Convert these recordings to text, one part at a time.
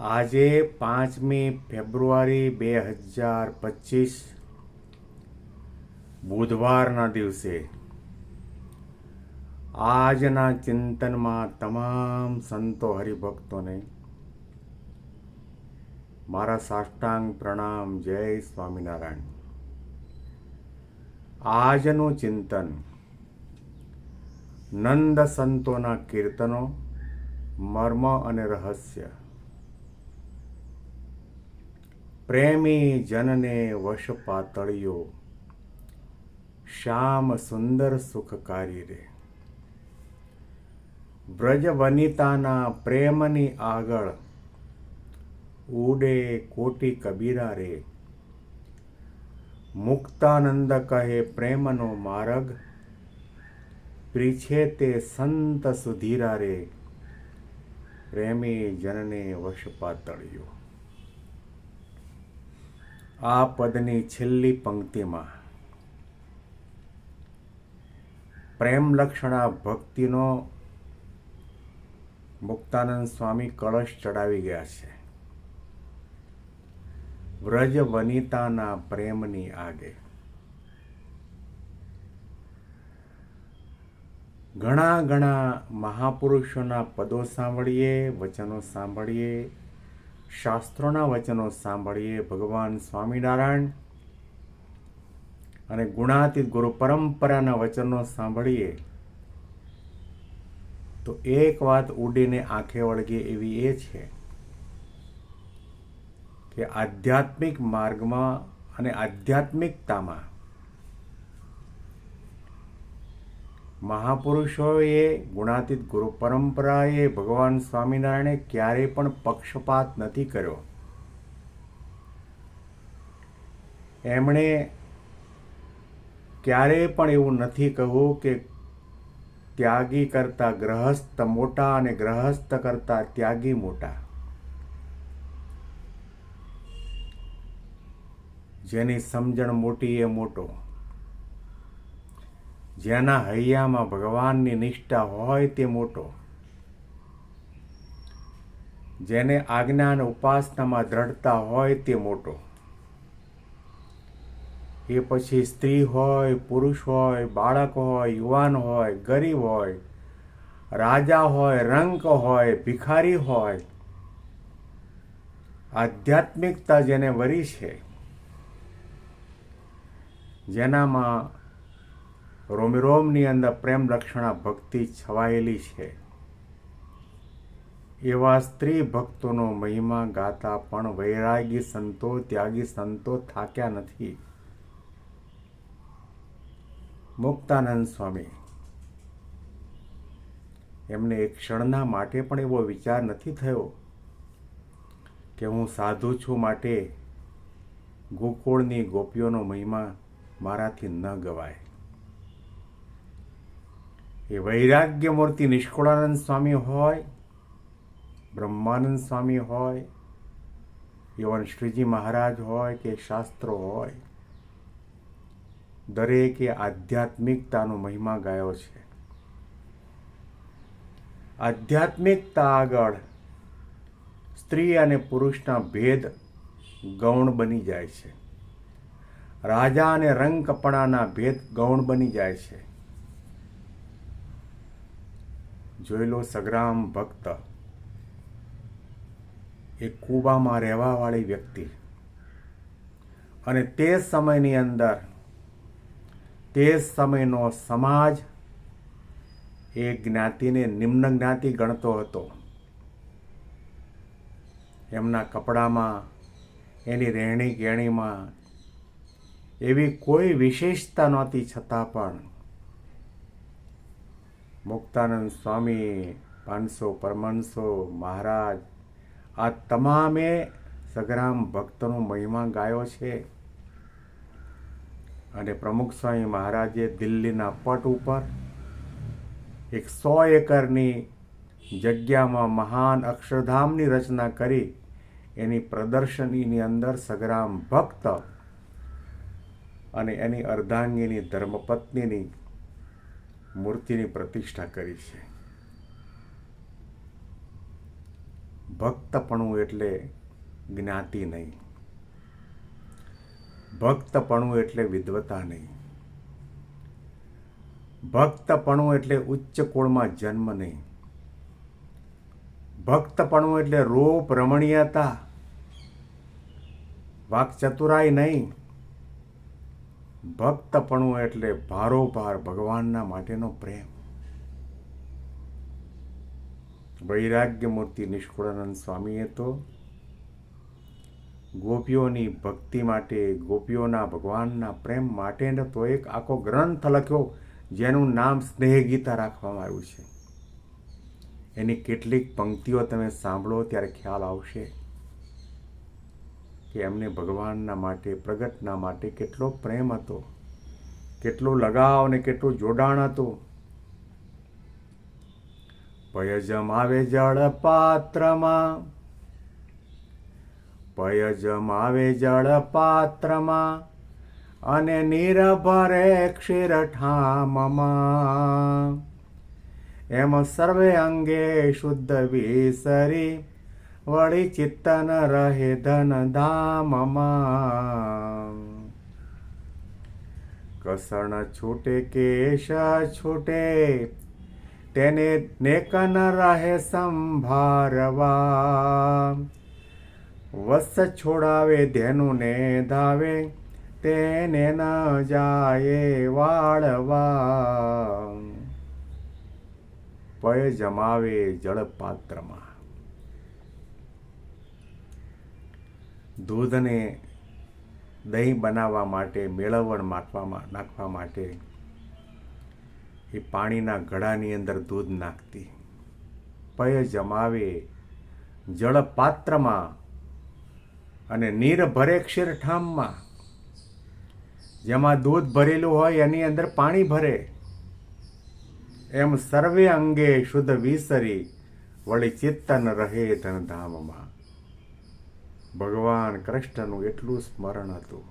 આજે પાંચમી ફેબ્રુઆરી બે હજાર પચીસ, બુધવારના દિવસે. આજના ચિંતનમાં તમામ સંતો હરિભક્તોને મારા સાષ્ટાંગ પ્રણામ, જય સ્વામિનારાયણ. આજનું ચિંતન નંદ સંતોના કીર્તનો, મર્મ અને રહસ્ય. પ્રેમી જનને વશ પાતળિયો. શ્યામ સુંદર સુખકારી રે. વ્રજ વનિતાના પ્રેમની આગળ ઉડે કોટી કબીરા રે. મુક્તાનંદ કહે પ્રેમનો માર્ગ પ્રીછે તે સંત સુધીરા રે. પ્રેમી જનને વશ પાતળિયો. આ પદની છેલ્લી પંક્તિમાં પ્રેમ લક્ષણા ભક્તિનો મુક્તાનંદ સ્વામી કળશ ચડાવી ગયા છે. વ્રજ વનિતાના પ્રેમની આગે. ઘણા ઘણા મહાપુરુષોના પદો સાંભળીએ, વચનો સાંભળીએ શાસ્ત્રોના વચનો સાંભળીએ ભગવાન સ્વામિનારાયણ અને ગુણાતીત ગુરુ પરંપરાના વચનો સાંભળીએ, તો એક વાત ઉડીને આંખે વળગે એવી એ છે કે આધ્યાત્મિક માર્ગમાં અને આધ્યાત્મિકતામાં મહાપુરુષોએ ગુણાતીત ગુરુ પરંપરાએ ભગવાન સ્વામિનારાયણે ક્યારેય પણ પક્ષપાત નથી કર્યો. એમણે ક્યારેય પણ એવું નથી કહ્યું કે ત્યાગી કરતા ગ્રહસ્થ મોટા અને ગ્રહસ્થ કરતા ત્યાગી મોટા. જેની સમજણ મોટી એ મોટો. જેના હૈયામાં ભગવાનની નિષ્ઠા હોય તે મોટો. જેને આજ્ઞા અને ઉપાસનામાં દ્રઢતા હોય તે મોટો. એ પછી સ્ત્રી હોય, પુરુષ હોય, બાળક હોય, યુવાન હોય, ગરીબ હોય, રાજા હોય, રંક હોય, ભિખારી હોય. આધ્યાત્મિકતા જેને વરી છે. જેનામાં રોમરોમની અંદર પ્રેમ લક્ષણા ભક્તિ છવાયેલી છે. એવા સ્ત્રી ભક્તોનો મહિમા ગાતા પણ વૈરાગી સંતો, ત્યાગી સંતો થાક્યા નથી. મુક્તાનંદ સ્વામી, એમને એક ક્ષણના માટે પણ એવો વિચાર નથી થયો કે હું સાધુ છું માટે ગોકુળની ગોપીઓનો મહિમા મારાથી ન ગવાય. એ વૈરાગ્ય મૂર્તિ નિષ્કુળાનંદ સ્વામી હોય, બ્રહ્માનંદ સ્વામી હોય, યવન શ્રીજી મહારાજ હોય કે શાસ્ત્રો હોય, દરેકે આધ્યાત્મિકતાનો મહિમા ગાયો છે. આધ્યાત્મિકતા આગળ સ્ત્રી અને પુરુષના ભેદ ગૌણ બની જાય છે. રાજા અને રંગ કપડાના ભેદ ગૌણ બની જાય છે. જોઈ લો સગ્રામ ભક્ત. એ કુબામાં રહેવાવાળી વ્યક્તિ. અને તે સમયની અંદર, તે સમયનો સમાજ એ જ્ઞાતિને નિમ્ન જ્ઞાતિ ગણતો હતો. એમના કપડામાં, એની રહેણી કહેણીમાં એવી કોઈ વિશેષતા નહોતી, છતાં પણ મુક્તાનંદ સ્વામી પાંચસો પરમંશો મહારાજ, આ તમામે સગરામ ભક્તનો મહિમા ગાયો છે. અને પ્રમુખ સ્વામી મહારાજે દિલ્હીના પટ ઉપર એક સો એકરની જગ્યામાં મહાન અક્ષરધામની રચના કરી, એની પ્રદર્શનીની અંદર સગરામ ભક્ત અને એની અર્ધાંગીની ધર્મપત્નીની મૂર્તિની પ્રતિષ્ઠા કરી છે. ભક્તપણું એટલે જ્ઞાતિ નહીં. ભક્તપણું એટલે વિદ્વતા નહીં. ભક્તપણું એટલે ઉચ્ચ કુળમાં જન્મ નહીં. ભક્તપણું એટલે રૂપ રમણીયતા. વાકચતુરાઈ નહીં. ભક્તપણું એટલે ભારોભાર ભગવાનના માટેનો પ્રેમ. વૈરાગ્ય મૂર્તિ નિષ્કુળાનંદ સ્વામીએ તો ગોપીઓની ભક્તિ માટે, ગોપીઓના ભગવાનના પ્રેમ માટેનો તો એક આખો ગ્રંથ લખ્યો, જેનું નામ સ્નેહ ગીતા રાખવામાં આવ્યું છે. એની કેટલીક પંક્તિઓ તમે સાંભળો ત્યારે ખ્યાલ આવશે. કે એમને ભગવાનના માટે, પ્રગટના માટે કેટલો પ્રેમ હતો, કેટલો લગાવ અને કેટલું જોડાણ હતું. પય જમાવે જળ પાત્રમાં પય જમાવે જળ પાત્રમાં, અને નિરભરે ક્ષીરઠામમાં. એમ સર્વે અંગે શુદ્ધ વિસરી વળી ચિત્તન રહે ધન ધામમાં. કસણ છૂટે, કેશ છૂટે, તેને નેકન રહે સંભારવા. વસ છોડાવે ધેનું ને ધાવે, તેને ન જાય વાળવા. પય જમાવે જળપાત્રમાં. દૂધને દહીં બનાવવા માટે મેળવણ માખવામાં નાખવા માટે એ પાણીના ઘડાની અંદર દૂધ નાખતી. પય જમાવે જળપાત્રમાં અને નીર ભરે ક્ષીરઠામમાં. જેમાં દૂધ ભરેલું હોય એની અંદર પાણી ભરે. એમ સર્વે અંગે શુદ્ધ વિસરી વળી ચિત્તન રહે ધનધામમાં. ભગવાન કૃષ્ણનું એટલું સ્મરણ હતું.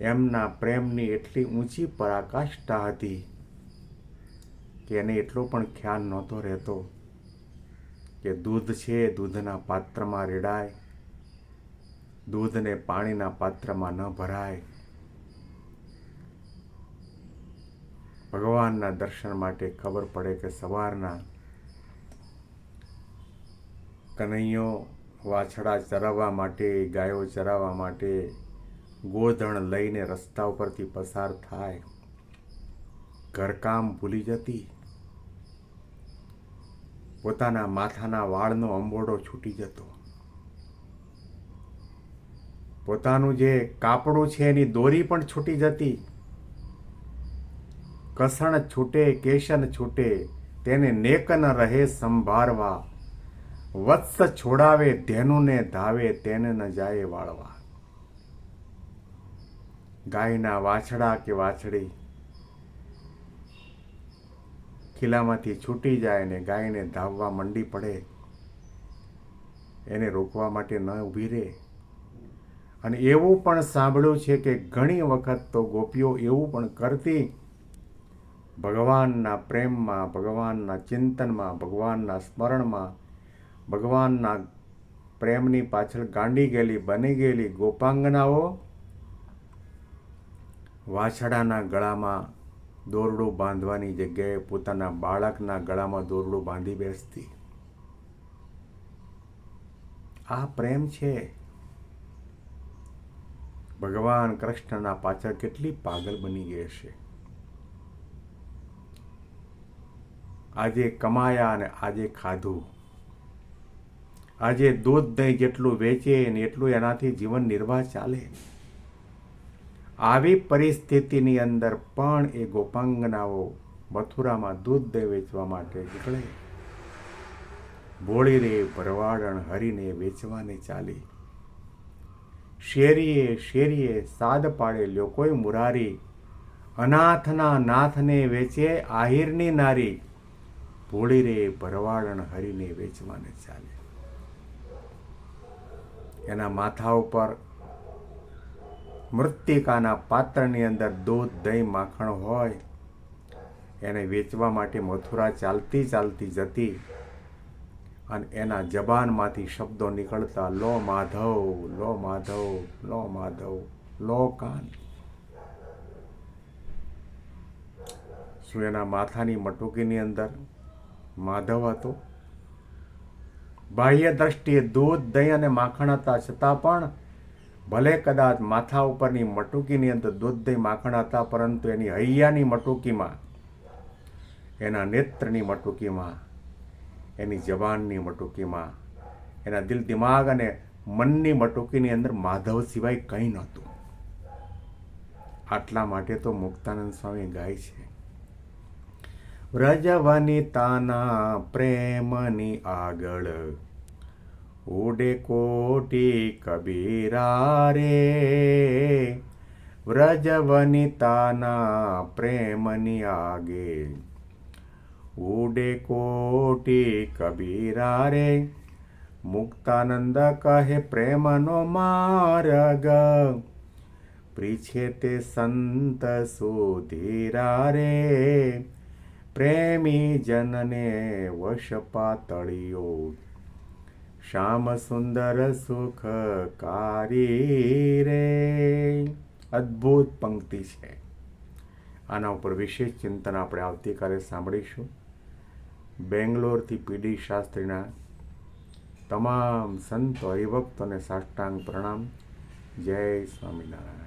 એમના પ્રેમની એટલી ઊંચી પરાકાષ્ઠા હતી કે એને એટલો પણ ખ્યાલ નહોતો રહેતો કે દૂધ છે, દૂધના પાત્રમાં રેડાય, દૂધને પાણીના પાત્રમાં ન ભરાય. ભગવાનના દર્શન માટે ખબર પડે કે સવારના કનૈયો વાછડા ચરાવવા માટે, ગાયો ચરાવવા માટે ગોધણ લઈને રસ્તા ઉપરથી પસાર થાય. ઘરકામ ભૂલી જતી. પોતાના માથાના વાળનો અંબોડો છૂટી જતો. પોતાનું જે કાપડું છે એની દોરી પણ છૂટી જતી. કસણ છૂટે, કેશન છૂટે, તેને નેક ન રહે સંભારવા. વત્સ છોડાવે ધેનુને ધાવે, તેને ન જાય વાળવા. ગાયના વાછડા કે વાછડી ખીલામાંથી છૂટી જાય ને ગાયને ધાવવા મંડી પડે, એને રોકવા માટે ન ઊભી રહે. અને એવું પણ સાંભળ્યું છે કે ઘણી વખત તો ગોપીઓ એવું પણ કરતી, ભગવાનના પ્રેમમાં, ભગવાનના ચિંતનમાં, ભગવાનના સ્મરણમાં ભગવાનના પ્રેમની પાછળ ગાંડી ગયેલી, બની ગયેલી ગોપાંગનાઓ વાછડાના ગળામાં દોરડું બાંધવાની જગ્યાએ પોતાના બાળકના ગળામાં દોરડું બાંધી બેસતી. આ પ્રેમ છે. ભગવાન કૃષ્ણના પાછળ કેટલી પાગલ બની ગઈ હશે. આજે કમાયા અને આજે ખાધું. આજે દૂધ દહીં જેટલું વેચે ને એટલું એનાથી જીવન નિર્વાહ ચાલે. આવી પરિસ્થિતિની અંદર પણ એ ગોપાંગનાઓ મથુરામાં દૂધ દહીં વેચવા માટે નીકળે. ભોળી રે ભરવાડણ હરીને વેચવાને ચાલી. શેરીએ શેરીએ સાદ પાડે લોકોએ મુરારી, અનાથના નાથને વેચે આહિરની નારી. ભોળી રે ભરવાડણ હરીને વેચવાને ચાલે. એના માથા ઉપર મૃત્તિકાના પાત્રની અંદર દૂધ, દહીં, માખણ હોય, એને વેચવા માટે મથુરા ચાલતી ચાલતી જતી અને એના જબાનમાંથી શબ્દો નીકળતા, લો માધવ લો માધવ લો માધવ, લો કાન. શું એના માથાની મટુકીની અંદર માધવ હતો? બાહ્ય દ્રષ્ટિએ દૂધ, દહીં અને માખણ હતા છતાં પણ ભલે કદાચ માથા ઉપરની મટુકીની અંદર દૂધ, દહીં માખણ હતા પરંતુ એની હૈયાની મટુકીમાં, એના નેત્રની મટુકીમાં, એની જવાનની મટુકીમાં, એના દિલ, દિમાગ અને મનની મટુકીની અંદર માધવ સિવાય કંઈ નહોતું. આટલા માટે તો મુક્તાનંદ સ્વામી ગાય છે. વ્રજવનિતાના પ્રેમની આગળ. ઉડે કોટી કબીરા રે વ્રજવનિતાના પ્રેમની આગે. ઉડે કોટી કબીરા રે મુક્તાનંદ કહે પ્રેમનો માર્ગ. પ્રીછે તે સંત સુધીરા રે પ્રેમી જનને વશ પાતળિયો શ્યામ સુંદર સુખકારી રે. અદ્ભુત પંક્તિ છે. આના ઉપર વિશેષ ચિંતન આપણે આવતીકાલે સાંભળીશું. બેંગ્લોરથી પીડી શાસ્ત્રીના તમામ સંતો હરિભક્તોને સાષ્ટાંગ પ્રણામ. જય સ્વામિનારાયણ.